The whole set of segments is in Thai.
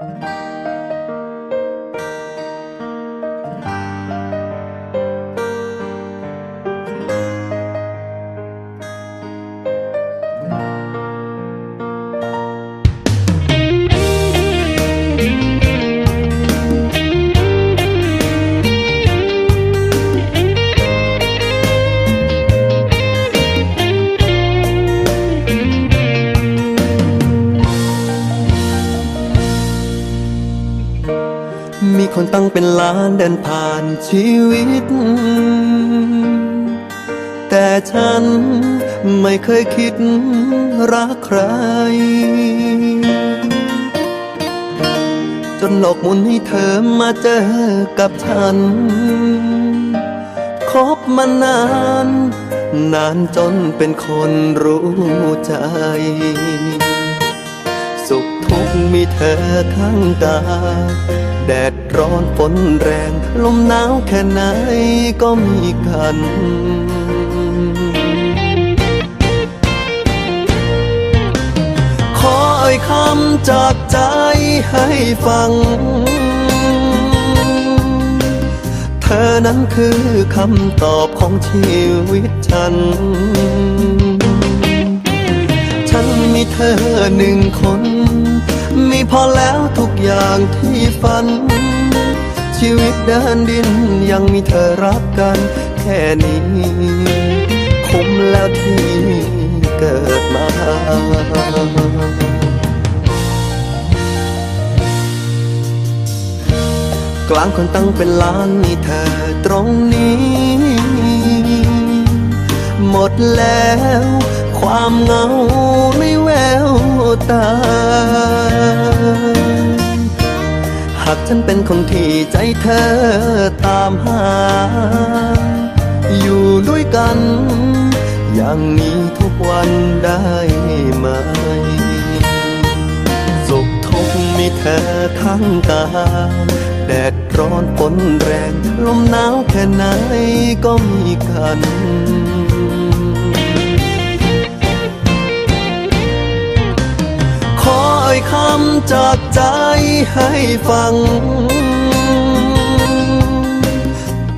มี คนตั้งเป็นล้านเดินผ่านชีวิต แต่ฉันไม่เคยคิดรักใคร จนหลอกมุนให้เธอมาเจอกับฉัน คบมานาน นานจนเป็นคนรู้ใจ สุขทุกข์มีเธอข้างกายแดดร้อนฝนแรง ลมหนาวแค่ไหนก็มีกันขอเอ่ยคำจากใจให้ฟัง เธอนั้นคือคำตอบของชีวิตฉันฉัน มีเธอหนึ่งคน มีพอแล้วทุกอย่างที่ฝัน ชีวิตเดินดินยังมีเธอรักกัน แค่นี้คุ้มแล้วที่เกิดมากลางคนตั้งเป็นล้านมีเธอตรงนี้ หมดแล้ว ความเหงาในแววตา หากฉันเป็นคนที่ใจเธอตามหา อยู่ด้วยกัน อย่างนี้ทุกวันได้ไหม สุขทุกข์มีเธอทั้งกายแดดร้อนฝนแรง ลมหนาวแค่ไหนก็มีกันำจากใจให้ฟัง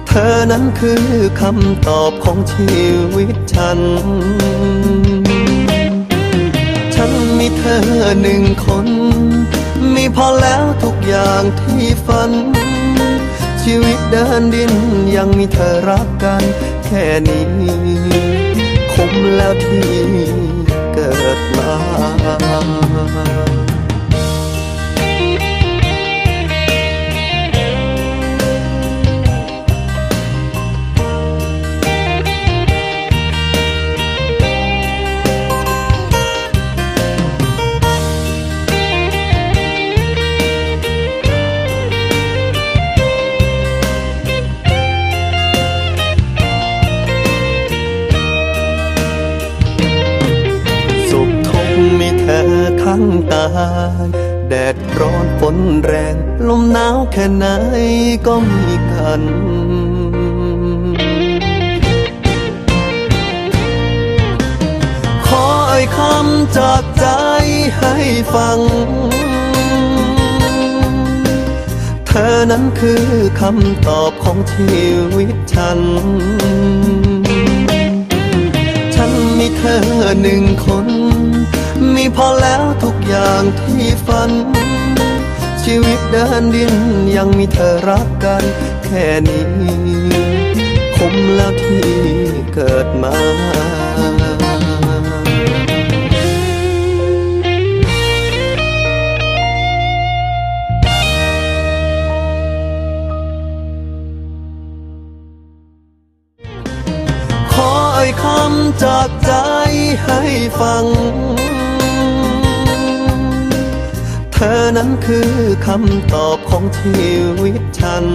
เธอนั้นคือคำตอบของชีวิตฉัน ฉันมีเธอหนึ่งคน มีพอแล้วทุกอย่างที่ฝัน ชีวิตเดินดินยังมีเธอรักกันแค่นี้ คุ้มแล้วที่เกิดมา เธอทั้งกายแดดร้อนฝนแรง ลมหนาวแค่ไหนก็มีกันขอเอ่ยคำจากใจให้ฟัง เธอนั้นคือคำตอบของชีวิตฉัน ฉันมีเธอหนึ่งคน มีพอแล้วทุกอย่างที่ฝัน ชีวิตเดินดินยังมีเธอรักกันแค่นี้คุ้มแล้วที่เกิดมาขอเอ่ยคำจากใจให้ฟัง ธอนั้นคือคำตอบของชีวิตฉัน